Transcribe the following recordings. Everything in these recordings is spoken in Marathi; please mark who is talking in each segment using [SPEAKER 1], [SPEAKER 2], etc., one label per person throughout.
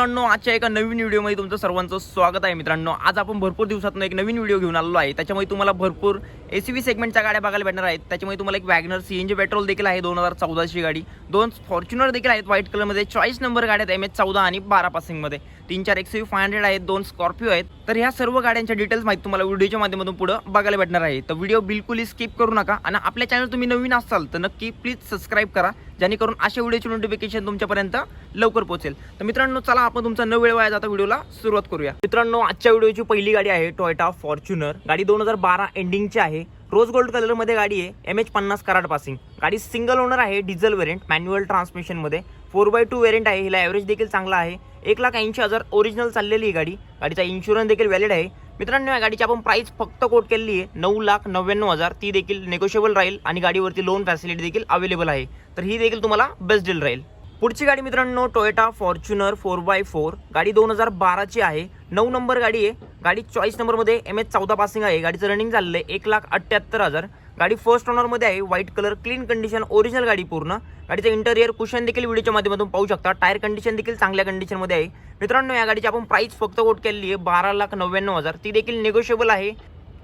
[SPEAKER 1] मित्रांनो आजच्या एका नवीन व्हिडिओमध्ये तुमचं सर्वांचं स्वागत आहे मित्रांनो. आज आपण भरपूर दिवसातून एक नवीन व्हिडिओ घेऊन आलो आहे. त्याच्यामध्ये तुम्हाला भरपूर एस सी सेगमेंटच्या गाड्या बघायला भेटणार आहेत. त्याच्यामध्ये तुम्हाला एक WagonR C N G petrol देखील आहे दोन हजार चौदाची गाडी. दोन फॉर्च्युनर देखील आहेत व्हाईट कलरमध्ये चॉईस नंबर गाड्या आहेत एम एच चौदा आणि बारा पासिंगमध्ये तीन चार एक्स फाय हंड्रेड आहेत दोन स्कॉर्पिओ आहेत. तर ह्या सर्व गाड्यांच्या डिटेल्स माहिती तुम्हाला व्हिडिओच्या माध्यमातून पुढे बघायला भेटणार आहे. तर व्हिडिओ बिलकुल स्किप करू नका आणि आपल्या चॅनल तुम्ही नवीन असाल तर नक्की प्लीज सबस्क्राईब करा जेणेकरून अशा व्हिडिओची नोटिफिकेशन तुमच्यापर्यंत लवकर पोहोचेल. तर मित्रांनो चला आपण तुमचा न वेळ वाया जाता व्हिडिओला सुरुवात करूया. मित्रांनो आजच्या व्हिडिओची पहिली गाडी आहे टॉयटा फॉर्च्युनर गाडी दोन हजार बारा एंडिंगची आहे. रोज गोल्ड कलरमध्ये गाडी आहे एम एच पन्नास कराड पासिंग. गाडी सिंगल ओनर आहे डिझेल वेरियंट मॅन्युअल ट्रान्समिशनमध्ये फोर बाय टू वेरियंट आहे हिला ॲव्हरेज देखील चांगला आहे. एक लाख ऐंशी हजार ओरिजिनल चाललेली ही गाडी. गाडीचा इन्शुरन्स देखील व्हॅलिड आहे. मित्रांनो या गाडीची आपण प्राइस फक्त कोट केलेली आहे नऊ लाख नव्याण्णव हजार. ती देखील नेगोशिएबल राहील आणि गाडीवरती लोन फॅसिलिटी देखील अवेलेबल आहे. तर ही देखील तुम्हाला बेस्ट डील राहील. पुढची गाडी मित्रांनो Toyota Fortuner four by four गाडी दोन हजार बाराची आहे. नऊ नंबर गाडी आहे. गाडी चॉईस नंबरमध्ये एम एच चौदा पासिंग आहे. गाडीचं रनिंग झालेलं आहे एक लाख अठ्ठ्याहत्तर हजार. गाडी फर्स्ट ओनरमध्ये आहे. White colour clean condition original गाडी पूर्ण. गाडीचं इंटेरियर कुशन देखील व्हिडिओच्या माध्यमातून पाहू शकता. टायर कंडिशन देखील चांगल्या कंडिशनमध्ये आहे. मित्रांनो या गाडीची आपण प्राईस फक्त कोट केलेली आहे बारा लाख नव्याण्णव हजार. ती देखील निगोशिएबल आहे.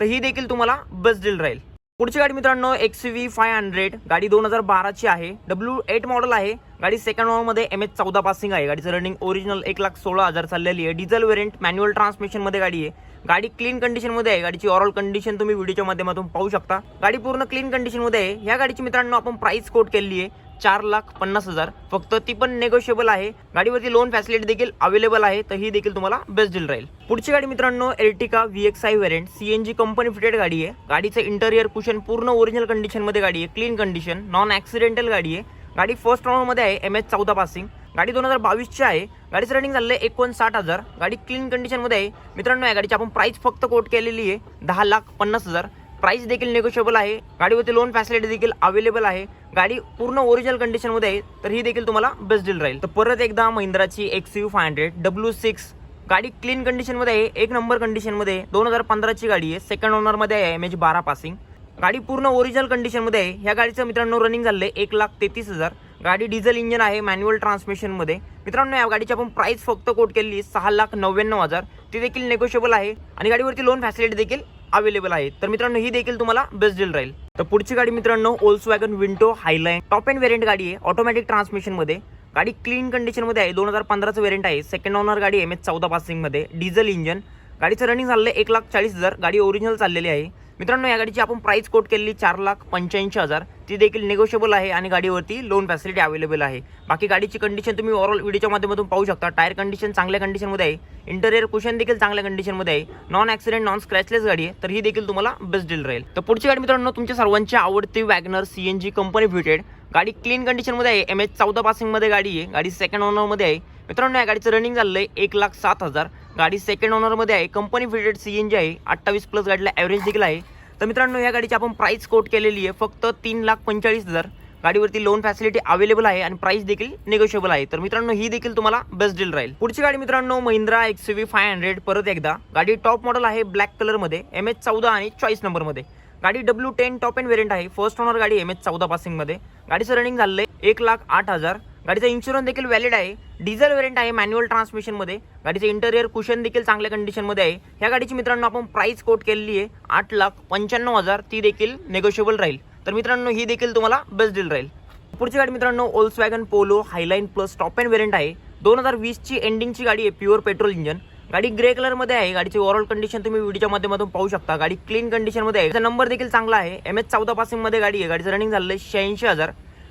[SPEAKER 1] तर ही देखील तुम्हाला बेस्ट डील राहील. पुढची गाडी मित्रांनो एक्स व्ही फाय हंड्रेड गाडी दोन हजार बाराची आहे. डब्ल्यू एट मॉडेल आहे. गाडी सेकंडमध्ये एम एच चौदा पासिंग आहे. गाडीचं रनिंग ओरिजिनल एक लाख सोळा हजार चाललेली आहे. डिझेल वेरियंट मॅन्युअल ट्रान्समिशनमध्ये गाडी आहे. गाडी क्लीन कंडिशनमध्ये आहे. गाडीची ओव्हरऑल कंडिशन तुम्ही व्हिडिओच्या माध्यमातून पाहू शकता. गाडी पूर्ण क्लीन कंडिशनमध्ये आहे. ह्या गाडीची मित्रांनो आपण प्राइस कोट केली आहे. चार लाख पन्नास हजार. फक्त ती पण नेगोशिएबल आहे. गाडीवरती लोन फॅसिलिटी देखील अवेलेबल आहे. तर ही देखील तुम्हाला बेस्ट डील राहील. पुढची गाडी मित्रांनो Ertiga V X I variant CNG company fitted गाडी आहे. गाडीचं इंटेरियर कुशन पूर्ण ओरिजिनल कंडिशनमध्ये गाडी आहे. क्लीन कंडिशन नॉन ॲक्सिडेंटल गाडी आहे. गाडी फर्स्टमध्ये आहे. एम एच चौदा पासिंग गाडी दोन हजार बावीसची आहे. गाडीचं रनिंग झालं आहे एकोणसाठ हजार. गाडी क्लीन कंडिशनमध्ये आहे. मित्रांनो या गाडीची आपण प्राईस फक्त कोट केलेली आहे. दहा लाख पन्नास हजार. प्राईस देखील नेगोशिएबल आहे. गाडीवरती लोन फॅसिलिटी देखील अवेलेबल आहे. गाडी पूर्ण ओरिजिनल कंडिशनमध्ये आहे तर ही देखील तुम्हाला बेस्ट डील राहील. तर परत एकदा महिंद्राची X U five hundred W six गाडी क्लीन कंडिशनमध्ये आहे. एक नंबर कंडिशनमध्ये दोन हजार पंधराची गाडी आहे. सेकंड ओनरमध्ये आहे एम एच बारा पासिंग गाडी पूर्ण ओरिजिनल कंडिशनमध्ये आहे. ह्या गाडीचं मित्रांनो रनिंग झालं आहे एक लाख तेहतीस हजार. गाडी डिझेल इंजन आहे मॅन्युअल ट्रान्समिशनमध्ये. मित्रांनो या गाडीची आपण प्राईस फक्त कोट केलेली सहा लाख नव्याण्णव हजार. ती देखील नेगोशिएबल आहे आणि गाडीवरती लोन फॅसिलिटी देखील अवेलेबल आहे. तर मित्रांनो ही देखील तुम्हाला बेस्ट डील राहील. तर पुढची गाडी मित्रांनो Volkswagen Vento highline top end variant गाडी आहे ऑटोमॅटिक ट्रान्समिशनमध्ये गाडी क्लीन कंडिशनमध्ये आहे दोन हजार पंधराचं वेरियंट आहे. सेकंड ओनर गाडी एम एच चौदा पासिंगमध्ये डिझेल इंजन गाडीचं रनिंग झालं एक लाख चाळीस हजार. गाडी ओरिजिनल चाललेली आहे. मित्रांनो या गाडीची आपण प्राईस कोट केलेली चार लाख पंच्याऐंशी हजार. ती देखील निगोशिएबल आहे आणि गाडीवरती लोन फॅसिलिटी अवेलेबल आहे. बाकी गाडीची कंडिशन तुम्ही ओव्हरऑल व्हिडिओच्या माध्यमातून पाहू शकता. टायर कंडिशन चांगल्या कंडिशनमध्ये आहे. इंटेरियर कुशन देखील चांगल्या कंडिशनमध्ये आहे. नॉन ॲक्सिडेंट नॉन स्क्रॅचलेस गाडी आहे. तर ही देखील तुम्हाला बेस्ट डील राहील. तर पुढची गाडी मित्रांनो तुमच्या सर्वांची आवडती WagonR C N G company fitted गाडी क्लीन कंडिशनमध्ये आहे. एम एच चौदा पासिंगमध्ये गाडी आहे. गाडी सेकंड ओनरमध्ये आहे. मित्रांनो या गाडीचं रनिंग झालं आहे एक लाख सात हजार. गाडी सेकंड ओनरमध्ये आहे. Company fitted C N G आहे. अठ्ठावीस प्लस गाडीला ॲव्हरेज देखील आहे. तर मित्रांनो या गाडीची आपण प्राईस कोट केलेली आहे. फक्त तीन लाख पंचेचाळीस हजार. गाडीवरती लोन फॅसिलिटी अवेलेबल आहे आणि प्राइस देखील निगोशिएबल आहे. तर मित्रांनो ही देखील तुम्हाला बेस्ट डील राहील. पुढची गाडी मित्रांनो Mahindra X V five hundred परत एकदा. गाडी टॉप मॉडल आहे ब्लॅक कलरमध्ये एम एच चौदा आणि चॉईस नंबरमध्ये गाडी W ten top end variant आहे. फर्स्ट ओनर गाडी एम एच चौदा पासिंगमध्ये गाडीचं रनिंग झालं आहे एक लाख आठ हजार. गाडीचा इन्शुरन्स देखील व्हॅलिड आहे. डिझेल वेरियंट आहे मॅन्युअल ट्रान्समिशनमध्ये गाडीचं इंटेरियर कुशन देखील चांगल्या कंडिशनमध्ये आहे. ह्या गाडीची मित्रांनो आपण प्राईस कोट केलेली आहे. आठ लाख पंच्याण्णव हजार. ती देखील नेगोशिएबल राहील. तर मित्रांनो ही देखील तुम्हाला बेस्ट डील राहील. पुढची गाडी मित्रांनो Volkswagen Polo highline plus top end variant आहे. दोन हजार वीसची एंडिंगची गाडी आहे प्युअर पेट्रोल इंजन गाडी ग्रे कलरमध्ये आहे. गाडीची ओव्हरऑल कंडिशन तुम्ही व्हिडिओच्या माध्यमातून पाहू शकता. गाडी क्लीन कंडिशनमध्ये आहे. त्याचा नंबर देखील चांगला आहे. एम एच चौदा पासिंगमध्ये गाडी आहे. गाडीचं रनिंग झालं आहे शहाऐंशी हजार.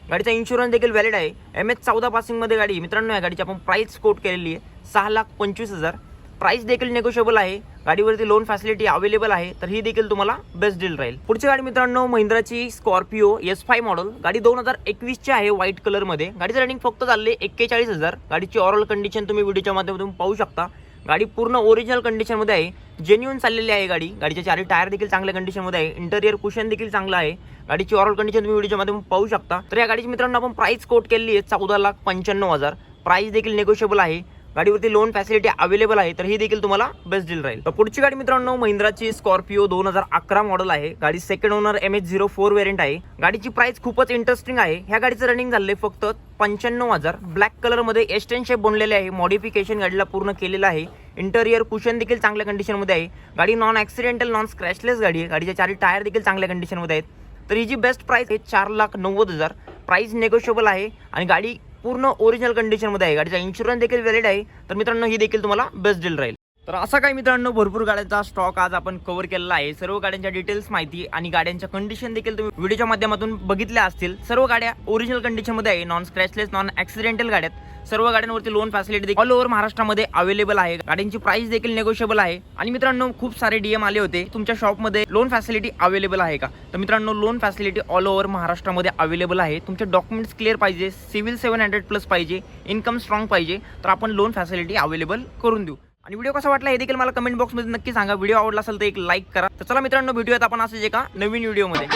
[SPEAKER 1] गाडीचा इन्शुरन्स देखील व्हॅलिड आहे. एम एच चौदा पासिंगमध्ये गाडी. आहे. मित्रांनो या गाडीची आपण प्राईस कोट केलेली आहे. सहा लाख पंचवीस हजार. प्राईस देखील नेगोशिएबल आहे. गाडीवरती लोन फॅसिलिटी अवेलेबल आहे. तर ही देखील तुम्हाला बेस्ट डील राहील. पुढची गाडी मित्रांनो महिंद्राची स्कॉर्पिओ एस फाय मॉडेल गाडी दोन हजार एकवीसची आहे व्हाईट कलरमध्ये गाडीचं रनिंग फक्त चालले एक्केचाळीस हजार. गाडीची ओव्हरऑल कंडिशन तुम्ही व्हिडिओच्या माध्यमातून पाहू शकता. गाडी पूर्ण ओरिजिनल कंडिशनमध्ये आहे. जेन्युन चाललेली आहे गाडी. गाडीचे चारी टायर देखील चांगल्या कंडिशनमध्ये आहे. इंटेरियर कुशन देखील चांगलं आहे. गाडीची ओव्हरऑल कंडिशन तुम्ही व्हिडिओमध्ये पाहू शकता. तर या गाडीची मित्रांनो आपण प्राईस कोट केलेली आहे चौदा लाख पंच्याण्णव हजार. प्राईस देखील नेगोशिएबल आहे. गाडीवरती लोन फॅसिलिटी अवेलेबल आहे तर ही देखील तुम्हाला बेस्ट डील राहील. तर पुढची गाडी मित्रांनो महिंद्राची स्कॉर्पिओ दोन हजार अकरा मॉडेल आहे. गाडी second owner M H zero four variant आहे. गाडीची प्राइस खूपच इंटरेस्टिंग आहे. ह्या गाडीचं रनिंग झाले फक्त पंच्याण्णव हजार. ब्लॅक कलरमध्ये एस्टेन शेप बनलेले आहे. मॉडिफिकेशन गाडीला पूर्ण केलेलं आहे. इंटेरियर कुशन देखील चांगल्या कंडिशनमध्ये आहे. गाडी नॉन ऍक्सिडेंटल नॉन स्क्रॅचलेस गाडी आहे. गाडीच्या चारही टायर देखील चांगल्या कंडिशनमध्ये आहेत. तर ही जी बेस्ट प्राइस आहे चार लाख नव्वद हजार. प्राइस नेगोशिएबल आहे. आणि गाडी पूर्ण ओरिजिनल कंडिशनमध्ये आहे. गाडीचा इन्शुरन्स देखील व्हॅलिड आहे. तर मित्रांनो ही देखील तुम्हाला बेस्ट डील राहील. तर असा काही मित्रांनो भरपूर गाड्यांचा स्टॉक आज आपण कव्हर केलेला आहे. सर्व गाड्यांच्या डिटेल्स माहिती आणि गाड्यांच्या कंडिशन देखील तुम्ही व्हिडिओच्या माध्यमातून बघितल्या असतील. सर्व गाड्या ओरिजिनल कंडिशनमध्ये आहे. नॉन स्क्रॅचलेस नॉन ऍक्सिडेंटल गाड्या आहेत. सर्व गाड्यांवरती लोन फॅसिलिटी ऑल ओव्हर महाराष्ट्रामध्ये अवेलेबल आहे. गाड्यांची प्राइस देखील नेगोशिएबल आहे. आणि मित्रांनो खूप सारे डीएम आले होते. तुमच्या शॉपमध्ये लोन फॅसिलिटी अवेलेबल आहे का? तर मित्रांनो लोन फॅसिलिटी ऑल ओव्हर महाराष्ट्रामध्ये अवेलेबल आहे. तुमचे डॉक्युमेंट्स क्लिअर पाहिजे. सिव्हिल सेव्हन हंड्रेड प्लस पाहिजे. इन्कम स्ट्रॉंग पाहिजे. तर आपण लोन फॅसिलिटी अवेलेबल करून देऊ. आणि व्हिडिओ कसा वाटला हे देखील मला कमेंट बॉक्समध्ये नक्की सांगा. व्हिडिओ आवडला असेल तर एक लाईक करा. तर चला मित्रांनो भेटूयात आपण असेच एका नवीन व्हिडिओमध्ये